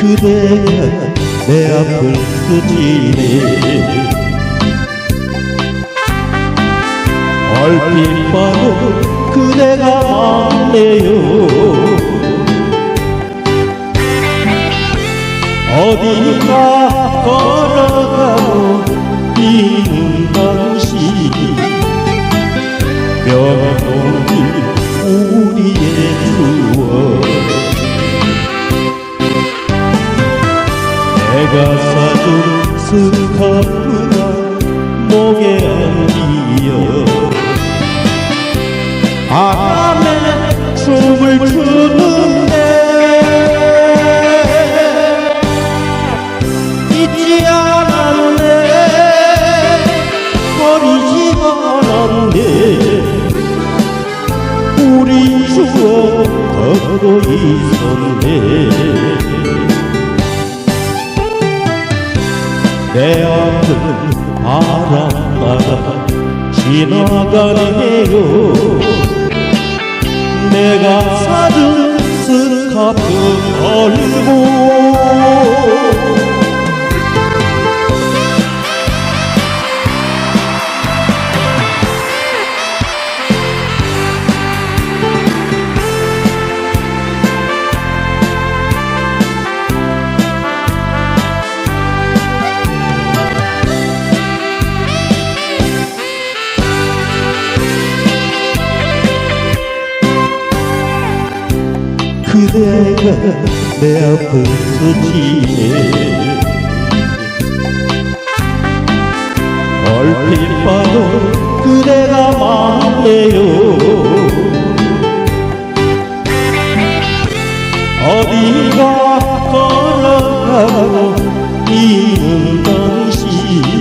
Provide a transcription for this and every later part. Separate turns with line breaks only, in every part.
그대가 내 앞을 스치네 얼핏 봐도 그대가 많네요. 어디가 걸어가고 있는 당신 변함없는 우리의 추억 내가 사준 스카프가 목에 안기어 바람에 춤을 추는데 잊지 않았네. 버리지 않았네. 우리 추억 걷고 있었네 내 앞은 바람 따라. 지나가네요. 내가 사준 스카프 걸고 그대가 내 앞을 스치네 얼핏 봐도 그대가 많네요. 어디가 걸어가고 있는 당신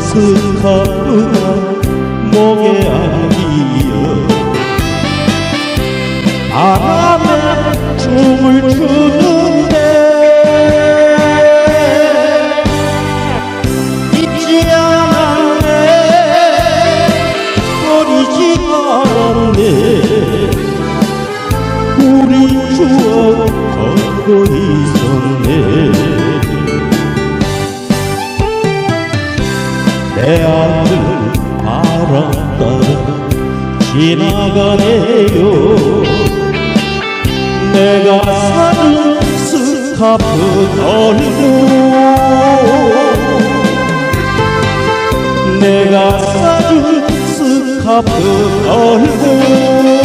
스카프가 목에 안기어 바람에 춤을 추는데 잊지 않았네. 버리지 않았네. 우리 추억 걷고 있었네 내 앞을 바람 따라 지나가네요 내가 사준 스카프 걸고 내가 사준 스카프 걸고